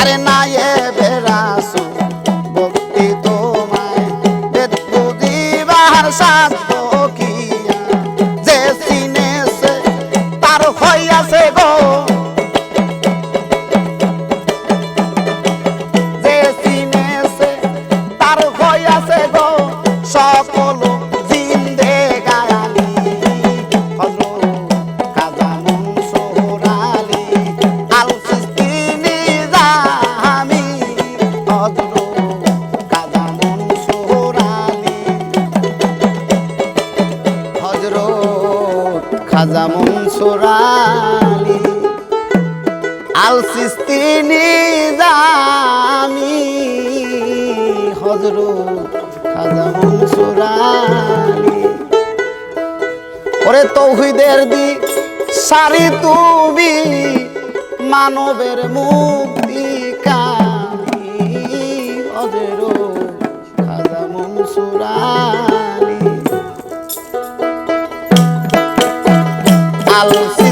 আরে না এ খাজা মনসুর আলী আল সিস্তিনি জামি হজরত খাজা মনসুর আলী ওরে তৌহিদের দি, সারি তুমি মানবের মুক্তি কামি হজরত খাজা মনসুর লাল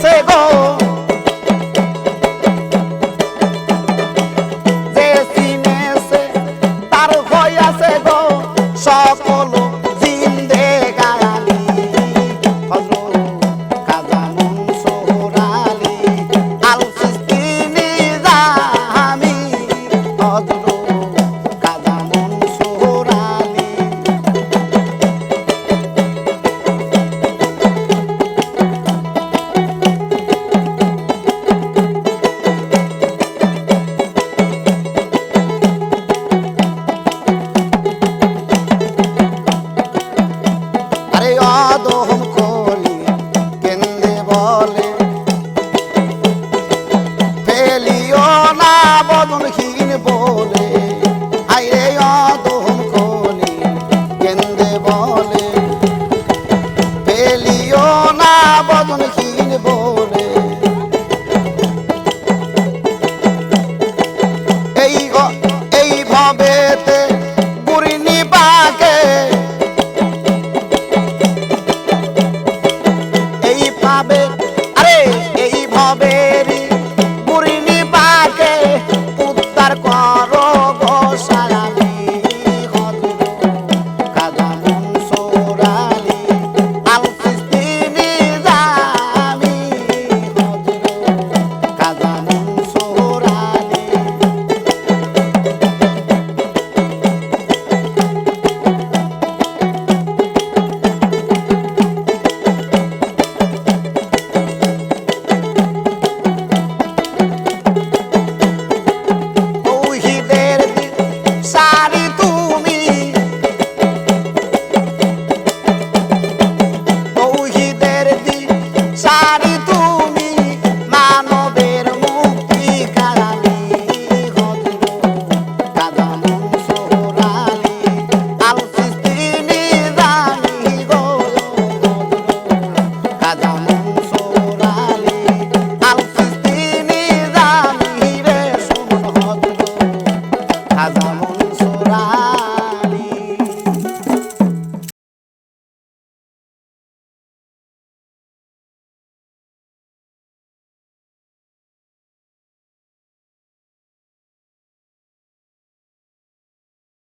আছে গো।